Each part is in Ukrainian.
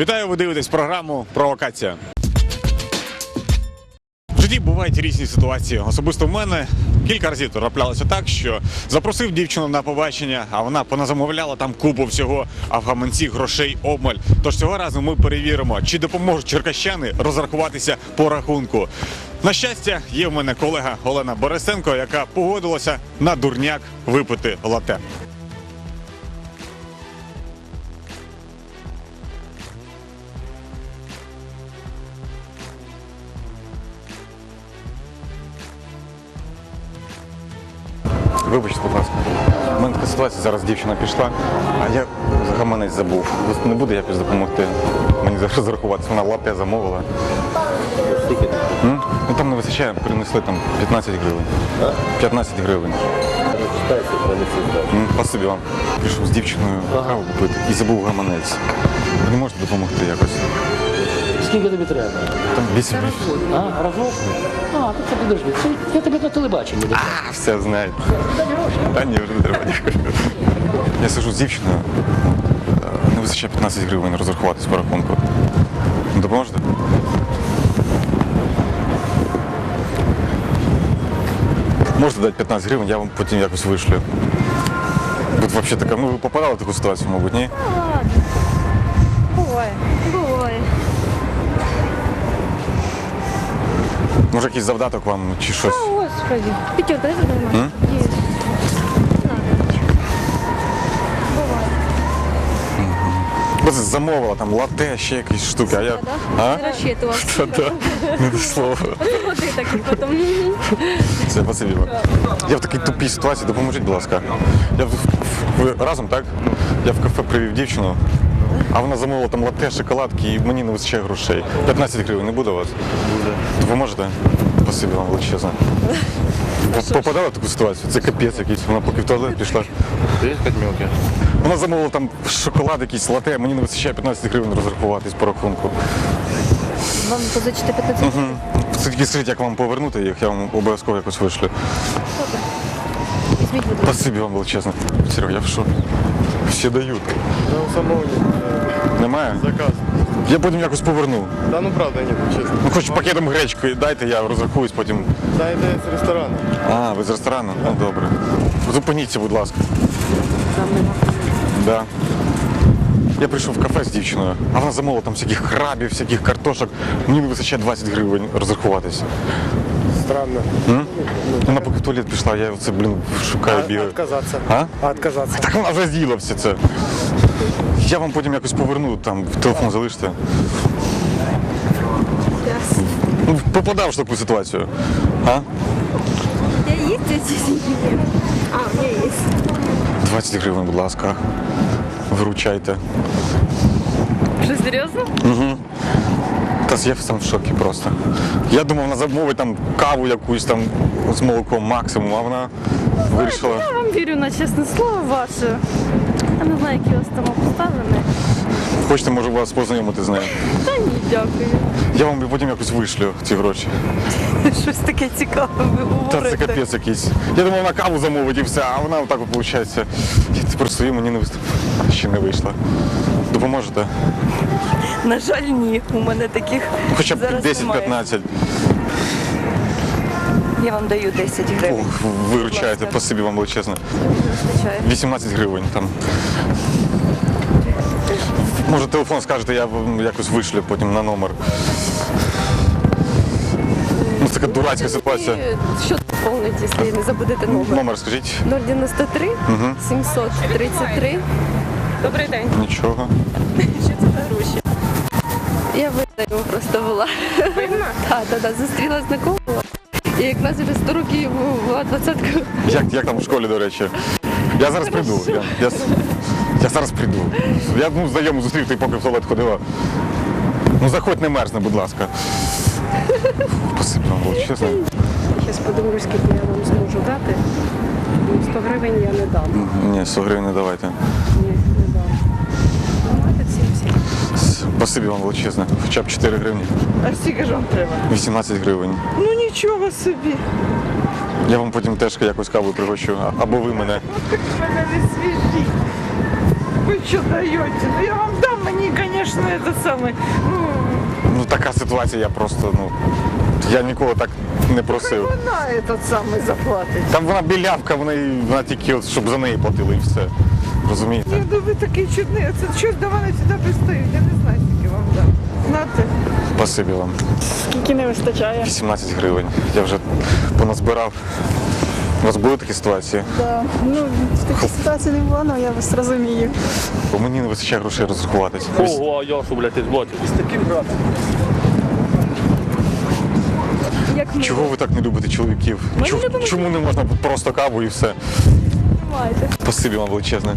Вітаю, ви дивитесь програму Провокація. В житті бувають різні ситуації. Особисто в мене кілька разів траплялося так, що запросив дівчину на побачення, а вона поназамовляла там купу всього, а в гаманці грошей обмаль. Тож цього разу ми перевіримо, чи допоможуть черкащани розрахуватися по рахунку. На щастя, є в мене колега Олена Борисенко, яка погодилася на дурняк випити лате. Вибачте, будь ласка. У мене така ситуація, зараз дівчина пішла, а я гаманець забув. Не буде якось допомогти мені зараз зарахуватися. Вона лапе замовила. М? Ну там не вистачає, принесли там 15 гривень. 15 гривень. М, Спасибі вам. Пішов з дівчиною каву купити і забув гаманець. Ви не можете допомогти якось? Скільки тобі треба? Там 8 А, разок? А, то це підожди. Це я тебе на телебаченні. десь. А, все знаю. Та ні, вже не треба дякую. Я сижу з дівчиною. е, Не вистачає 15 гривень розрахуватись по рахунку. Допоможете? Можете дати 15 гривень, я вам потім якось вишлю. Тут взагалі така, ну ви попадали в таку ситуацію, мабуть, ні? Буває. Буває. Може якийсь завдаток вам чи щось? О, Господи. Пятерка, это нормально. Есть. Просто замовила там лате, ще якісь штуки, а я. А? Не рассчитывал. Та-та, не до слова. Вот ты так и потом. Все, спасибі вам. Я в такій тупій ситуації, допоможіть, будь ласка. Я в, в- ви разом, так? Я в кафе привів дівчину, а вона замовила там латте, шоколадки, і мені не вистачає грошей. 15 гривень не буде у вас? Буде. Допоможете? Спасибі вам величезне. Ви Попадали в таку ситуацію? Це капець якийсь. Вона поки в туалет пішла. Вона замовила там шоколад якийсь, латте, мені не вистачає 15 гривень розрахуватись по рахунку. Вам позичити 15 Угу. Все-таки скажіть, як вам повернути їх, я вам обов'язково якось вишлю. Візьміть, будь ласка. Спасибі вам величезне. Серега, я в шокі. Всі дають. Да у самого нет. Немає? Заказ. Я потім якось поверну. Да ну правда нет, честно. Ну хоч пакетом гречки дайте, я розрахуюсь потім. Да, это с ресторана. А, ви з ресторану? Ну добре. Зупиніться, будь ласка. Да. Я прийшов в кафе з дівчиною, а вона замовила там всяких крабів, всяких картошок. Мені не вистачає 20 гривень розрахуватись. Странно. М? Вона поки в туалет пішла, я це, блін, шукаю, бігаю. Отказаться. А? Отказаться. Так вона вже з'їла все це. Я вам потім якось поверну, там телефон залиште. Ну, попадав в таку ситуацію. А? Я есть эти А, у меня есть. 20 гривень, будь ласка. Виручайте. Что, серьезно? Та я сам в шокі просто. Я думав, вона замовить там каву якусь там з молоком максимум, а вона вирішила. Я вам вірю на чесне слово ваше. Я не знаю, які у вас там обставини. Хочете, можу вас познайомити з нею. Та ні, дякую. Я вам потім якось вишлю ці гроші. Щось таке цікаве ви Та це капець якийсь. Я думав, вона каву замовить і все, а вона отак от виходить. Я тепер стою, мені не вист... ще не вийшло. Допоможете? На жаль, ні. У мене таких Ну, Хоча б зараз немає. 10-15. Я вам даю 10 гривень. Ох, Виручаєте, спасибі вам величезне. Звичайно. 18 гривень там. Може телефон скажете, я вам якось вишлю потім на номер. Ну, це така дурацька ситуація. І Що заповнить, якщо не забудете номер? Номер скажіть. 093 733. Добрий день. Нічого. Що це за гроші? Я видаю просто була. Так, так, так. Зустріла знакомого. І як нас вже 100 років була двадцятка. Як, як там в школі, до речі? Я зараз прийду. Я, я, я зараз прийду. Я ну, знайому зустрів, ти поки в туалет ходила. Ну заходь, не мерзне, будь ласка. Спасибі вам величезне. Зараз подивлюсь, скільки я вам зможу дати. Ну, 100 гривень я не дам. Ні, 100 гривень не давайте. Ні, не дам. Ну, Давайте 70. Спасибі вам величезне. Хоча б 4 гривні. А скільки ж вам треба? 18 гривень. Ну нічого собі. Я вам потім теж якось каву пригощу. Або ви мене. Мене не свіжі. Ви що даєте? Ну я вам дам мені, звісно, це саме. Ну, Ну така ситуація, я просто, ну. Я ніколи так не просив. вона этот самий заплатить. Там вона білявка, вона, і- вона тільки, от, щоб за неї платили і все. Розумієте? Ні, ну ви такий чудний. Це що ж до мене сюди пристають? Я не Знати. Спасибі вам. Скільки не вистачає? 18 гривень. Я вже поназбирав. У вас були такі ситуації? Да. Ну, в такій ситуації не було, але я вас розумію. Бо мені не вистачає грошей розрахуватись. Ого, Йошу, блядь, ти зботи. Як ми Чого ви так не любите чоловіків? Ми не Чому, любимо чому не можна просто каву і все? маєте? Спасибі вам величезне.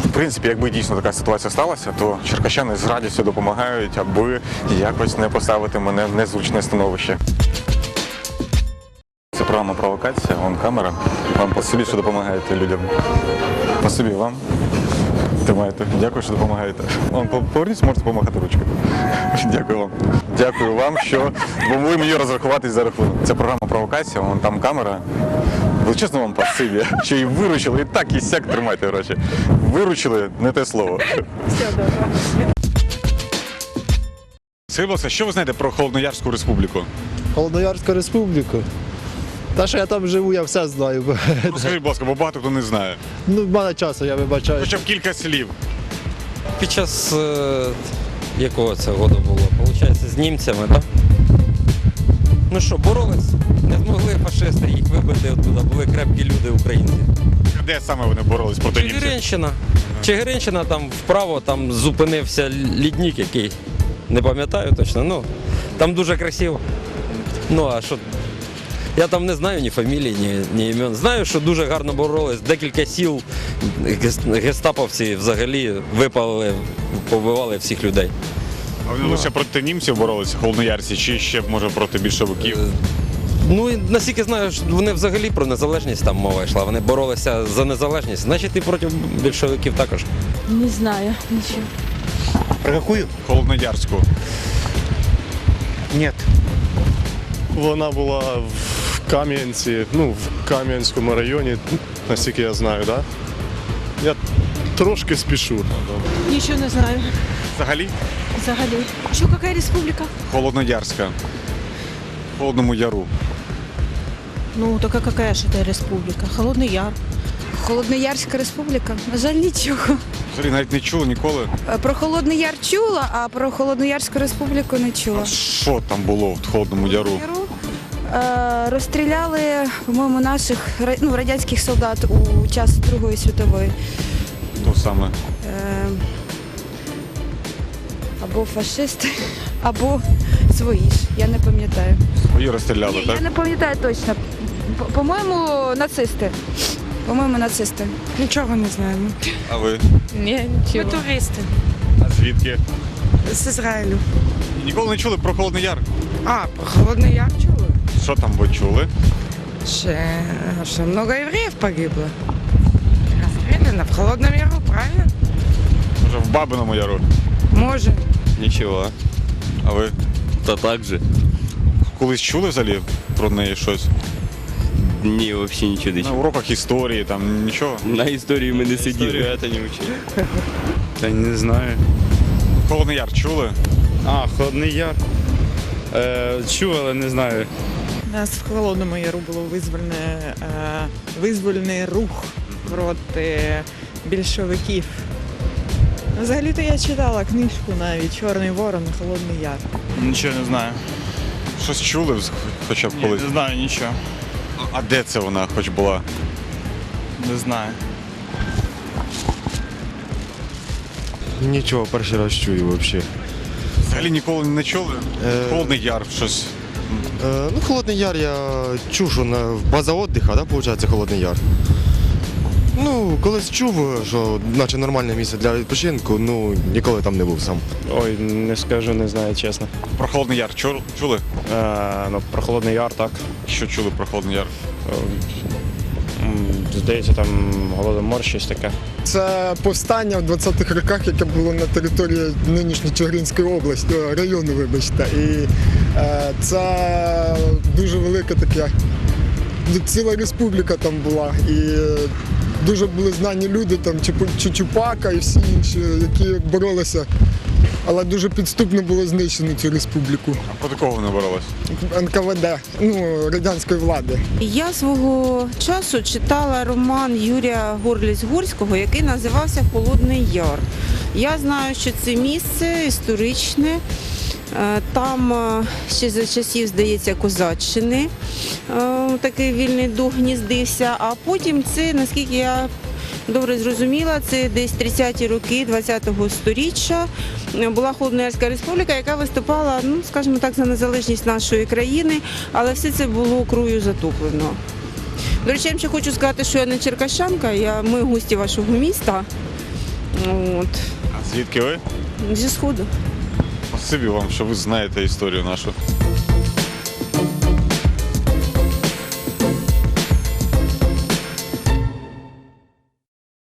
Що, в принципі, якби дійсно така ситуація сталася, то черкащани з радістю допомагають, аби якось не поставити мене в незручне становище. Це програма провокація, вон камера. Вам спасибі, що допомагаєте людям. Спасибі вам. Тримаєте. Дякую, що допомагаєте. По- поверніться, можете допомагати ручкою. Дякую вам. Дякую вам, що допомогли мені розрахуватись за рахунок. Це програма провокація, вон там камера. Величезно вам спасибі, що і виручили, і так, і сяк тримайте гроші. Виручили не те слово. Все добре. Будь що ви знаєте про Холодноярську республіку? Холодноярську республіку. Та що я там живу, я все знаю. Ну, скажіть, будь ласка, бо багато хто не знає. Ну, мене часу, я вибачаю. Хоча б кілька слів. Під час е, якого це году було? Получається, з німцями, так? Ну що, боролись? Фашисти їх вибити оттуда, були крепкі люди українці. Де саме вони боролись проти німців? Чигиринщина. Чигиринщина там вправо там зупинився лідник, який не пам'ятаю точно. Ну, там дуже красиво. Ну а що? Я там не знаю ні фамілій, ні, ні імен. Знаю, що дуже гарно боролись. Декілька сіл гестаповці взагалі випалили, побивали всіх людей. А вони лише проти німців боролися, холодноярці, чи ще може проти більшовиків? Ну і наскільки знаю, вони взагалі про незалежність там мова йшла. Вони боролися за незалежність. Значить, і проти більшовиків також. Не знаю, нічого. Про какую? Холодноярську. Нет. Вона була в Кам'янці, ну, в Кам'янському районі, наскільки я знаю, так? Да? Я трошки спішу. Нічого не знаю. Взагалі Взагалі. Що, яка республіка? Холодноярська. Холодному Яру. Ну, така яка ж це республіка? Холодний Яр. Холодноярська республіка. На жаль, нічого. Взагалі навіть не чули ніколи. Е, Про Холодний Яр чула, а про Холодноярську республіку не чула. А що там було в Холодному Яру? Яру, е, Розстріляли, по-моєму, наших ну, радянських солдат у час Другої світової. То саме. Е, Або фашисти, або свої ж. Я не пам'ятаю. Свої розстріляли, Ні, так? я не пам'ятаю точно. По- По-моєму, нацисти. По-моєму, нацисти. Нічого не знаємо. А ви? Ні, нічого. Ми туристи А звідки? з Ізраїлю. Ніколи не чули про Холодний Яр? А, про Холодний Яр чули? Що там ви чули? Ще, що много євреїв погибло. Розстріляно в Холодному Яру, правильно? Може в Бабиному Яру? Може. Нічого. А ви Та так же. колись чули взагалі про неї щось? Ні, взагалі нічого не На уроках історії, там нічого. На історії ми не сиділи. це не вчили. Та не знаю. Холодний Яр чули? А, Холодний Яр. Е, чув, але не знаю. У нас в Холодному Яру було визвольне, е, визвольний рух проти більшовиків. Взагалі-то я читала книжку навіть Чорний ворон, Холодний Яр. Нічого не знаю. Щось чули хоча б Ні, колись? не знаю нічого. А де це вона хоч була? Не знаю. Нічого, перший раз чую взагалі. Взагалі ніколи не чули? Е. Холодний Яр, щось. Е, ну, Холодний Яр я чув, що на база віддиха, да, виходить, Холодний Яр. Ну, колись чув, що наче нормальне місце для відпочинку, ну ніколи там не був сам. Ой, не скажу, не знаю, чесно. Про Холодний Яр чу- чули? Е, ну, про Холодний Яр, так. Що чули про Холодний Яр? М, Здається, там голодомор, щось таке. Це повстання в 20-х роках, яке було на території нинішньої Чигиринської області, е, району, вибачте. І е, це дуже велика така ну, ціла республіка там була. І е, дуже були знані люди, там Чупу- Чучупака і всі інші, які боролися. Але дуже підступно було знищено цю республіку. А проти кого вони боролись? НКВД, ну, радянської влади. Я свого часу читала роман Юрія Горліць-Горського, який називався Холодний Яр. Я знаю, що це місце історичне. Е, Там е, ще за часів, здається, козаччини е, такий вільний дух гніздився. А потім це, наскільки я добре зрозуміла, це десь 30-ті роки 20-го сторіччя була Холодноярська республіка, яка виступала, ну скажімо так, за незалежність нашої країни, але все це було крою затоплено. До речі, я ще хочу сказати, що я не черкащанка, я, ми гості вашого міста. От, А звідки ви? зі сходу. Спасибі вам, що ви знаєте історію нашу.